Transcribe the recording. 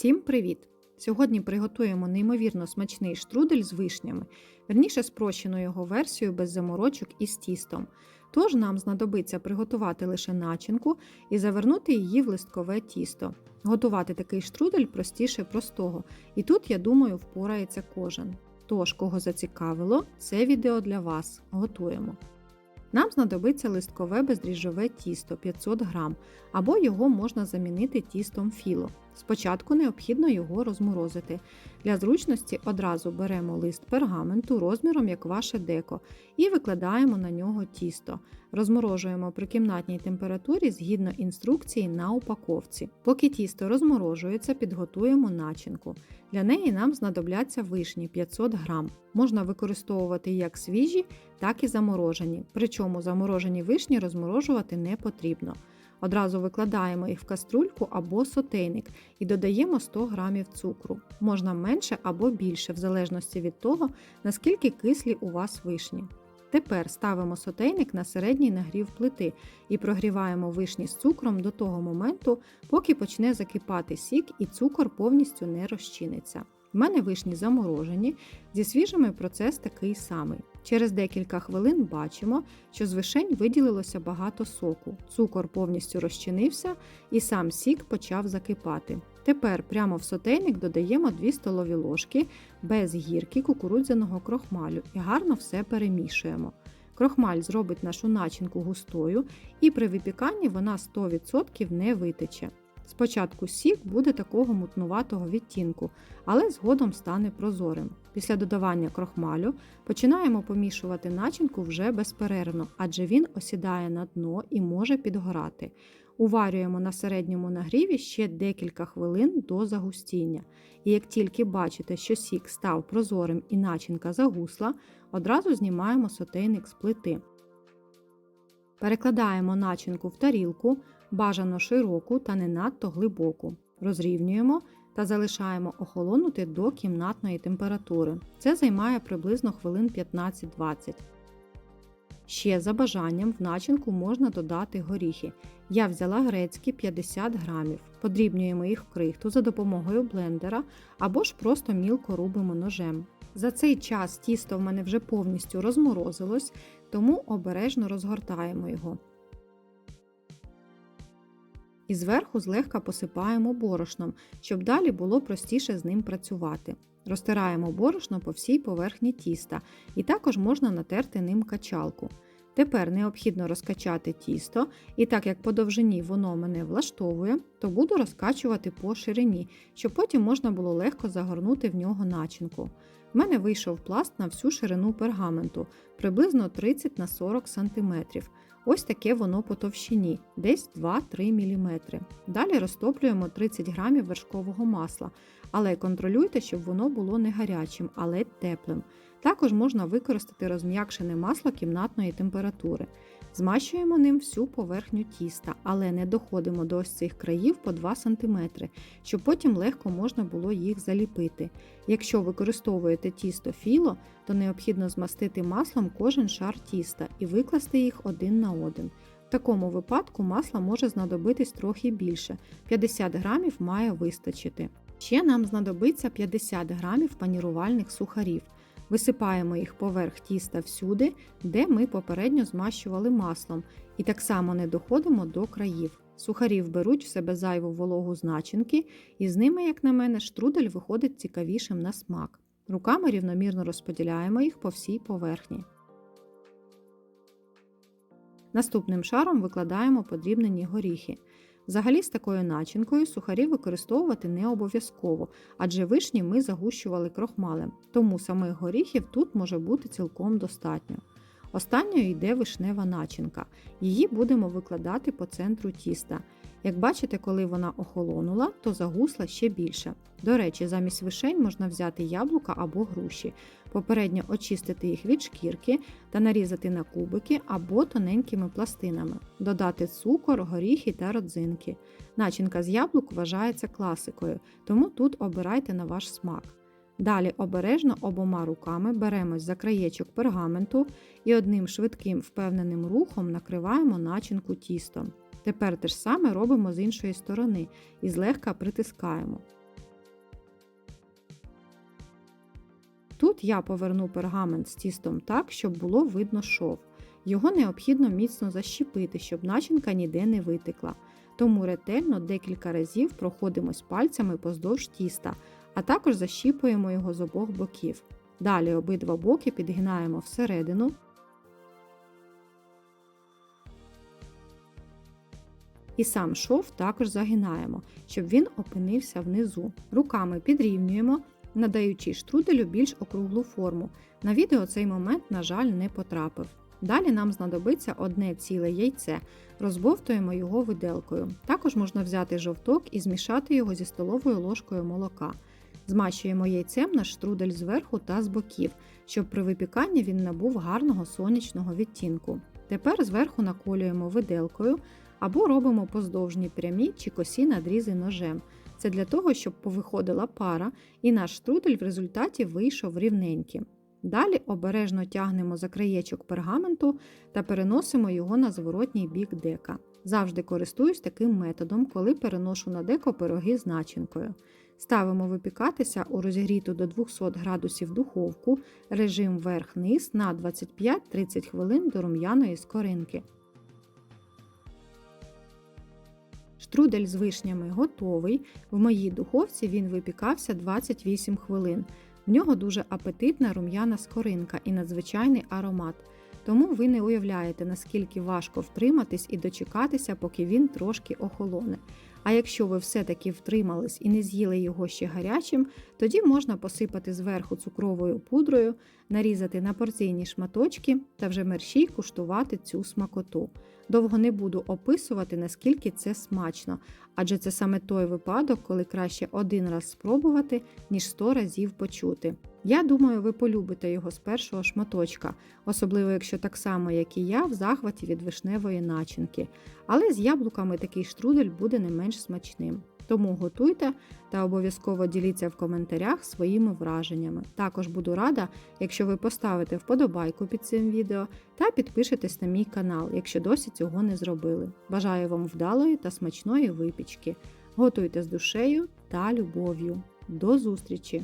Всім привіт! Сьогодні приготуємо неймовірно смачний штрудель з вишнями, верніше спрощену його версію без заморочок із тістом. Тож нам знадобиться приготувати лише начинку і завернути її в листкове тісто. Готувати такий штрудель простіше простого, і тут, я думаю, впорається кожен. Тож, кого зацікавило, це відео для вас. Готуємо. Нам знадобиться листкове бездріжджове тісто 500 г, або його можна замінити тістом філо. Спочатку необхідно його розморозити. Для зручності одразу беремо лист пергаменту розміром як ваше деко і викладаємо на нього тісто. Розморожуємо при кімнатній температурі згідно інструкції на упаковці. Поки тісто розморожується, підготуємо начинку. Для неї нам знадобляться вишні 500 г. Можна використовувати як свіжі, так і заморожені. Причому заморожені вишні розморожувати не потрібно. Одразу викладаємо їх в каструльку або сотейник і додаємо 100 г цукру. Можна менше або більше, в залежності від того, наскільки кислі у вас вишні. Тепер ставимо сотейник на середній нагрів плити і прогріваємо вишні з цукром до того моменту, поки почне закипати сік і цукор повністю не розчиниться. У мене вишні заморожені, зі свіжими процес такий самий. Через декілька хвилин бачимо, що з вишень виділилося багато соку, цукор повністю розчинився і сам сік почав закипати. Тепер прямо в сотейник додаємо 2 столові ложки без гірки кукурудзяного крохмалю і гарно все перемішуємо. Крохмаль зробить нашу начинку густою, і при випіканні вона 100% не витече. Спочатку сік буде такого мутнуватого відтінку, але згодом стане прозорим. Після додавання крохмалю починаємо помішувати начинку вже безперервно, адже він осідає на дно і може підгорати. Уварюємо на середньому нагріві ще декілька хвилин до загустіння. І як тільки бачите, що сік став прозорим і начинка загусла, одразу знімаємо сотейник з плити. Перекладаємо начинку в тарілку, бажано широку та не надто глибоку. Розрівнюємо та залишаємо охолонути до кімнатної температури. Це займає приблизно хвилин 15-20. Ще за бажанням в начинку можна додати горіхи. Я взяла грецькі 50 грамів. Подрібнюємо їх в крихту за допомогою блендера або ж просто мілко рубимо ножем. За цей час тісто в мене вже повністю розморозилось, тому обережно розгортаємо його. І зверху злегка посипаємо борошном, щоб далі було простіше з ним працювати. Розтираємо борошно по всій поверхні тіста, і також можна натерти ним качалку. Тепер необхідно розкачати тісто, і так як по довжині воно мене влаштовує, то буду розкачувати по ширині, щоб потім можна було легко загорнути в нього начинку. В мене вийшов пласт на всю ширину пергаменту, приблизно 30 на 40 см. Ось таке воно по товщині, десь 2-3 мм. Далі розтоплюємо 30 г вершкового масла, але контролюйте, щоб воно було не гарячим, але теплим. Також можна використати розм'якшене масло кімнатної температури. Змащуємо ним всю поверхню тіста, але не доходимо до ось цих країв по 2 см, щоб потім легко можна було їх заліпити. Якщо використовуєте тісто філо, то необхідно змастити маслом кожен шар тіста і викласти їх один на один. В такому випадку масла може знадобитись трохи більше, 50 грамів має вистачити. Ще нам знадобиться 50 грамів панірувальних сухарів. Висипаємо їх поверх тіста всюди, де ми попередньо змащували маслом, і так само не доходимо до країв. Сухарі вберуть в себе зайву вологу з начинки, і з ними, як на мене, штрудель виходить цікавішим на смак. Руками рівномірно розподіляємо їх по всій поверхні. Наступним шаром викладаємо подрібнені горіхи. Взагалі з такою начинкою сухарі використовувати не обов'язково, адже вишні ми загущували крохмалем, тому самих горіхів тут може бути цілком достатньо. Останньою йде вишнева начинка. Її будемо викладати по центру тіста. Як бачите, коли вона охолонула, то загусла ще більше. До речі, замість вишень можна взяти яблука або груші, попередньо очистити їх від шкірки та нарізати на кубики або тоненькими пластинами, додати цукор, горіхи та родзинки. Начинка з яблук вважається класикою, тому тут обирайте на ваш смак. Далі обережно обома руками беремось за краєчок пергаменту і одним швидким впевненим рухом накриваємо начинку тістом. Тепер те ж саме робимо з іншої сторони і злегка притискаємо. Тут я поверну пергамент з тістом так, щоб було видно шов. Його необхідно міцно защіпити, щоб начинка ніде не витекла. Тому ретельно декілька разів проходимось пальцями поздовж тіста, а також защіпуємо його з обох боків. Далі обидва боки підгинаємо всередину. І сам шов також загинаємо, щоб він опинився внизу. Руками підрівнюємо, надаючи штруделю більш округлу форму. На відео цей момент, на жаль, не потрапив. Далі нам знадобиться одне ціле яйце, розбовтуємо його виделкою. Також можна взяти жовток і змішати його зі столовою ложкою молока. Змащуємо яйцем наш штрудель зверху та з боків, щоб при випіканні він набув гарного сонячного відтінку. Тепер зверху наколюємо виделкою або робимо поздовжні прямі чи косі надрізи ножем. Це для того, щоб повиходила пара і наш штрудель в результаті вийшов рівненьким. Далі обережно тягнемо за краєчок пергаменту та переносимо його на зворотній бік дека. Завжди користуюсь таким методом, коли переношу на деко пироги з начинкою. Ставимо випікатися у розігріту до 200 градусів духовку, режим верх-низ на 25-30 хвилин до рум'яної скоринки. Штрудель з вишнями готовий. В моїй духовці він випікався 28 хвилин. В нього дуже апетитна рум'яна скоринка і надзвичайний аромат. Тому ви не уявляєте, наскільки важко втриматись і дочекатися, поки він трошки охолоне. А якщо ви все-таки втримались і не з'їли його ще гарячим, тоді можна посипати зверху цукровою пудрою, нарізати на порційні шматочки та вже мерщій куштувати цю смакоту. Довго не буду описувати, наскільки це смачно, адже це саме той випадок, коли краще один раз спробувати, ніж сто разів почути. Я думаю, ви полюбите його з першого шматочка, особливо якщо так само, як і я, в захваті від вишневої начинки. Але з яблуками такий штрудель буде не менш смачним. Тому готуйте та обов'язково діліться в коментарях своїми враженнями. Також буду рада, якщо ви поставите вподобайку під цим відео та підпишетесь на мій канал, якщо досі цього не зробили. Бажаю вам вдалої та смачної випічки. Готуйте з душею та любов'ю. До зустрічі!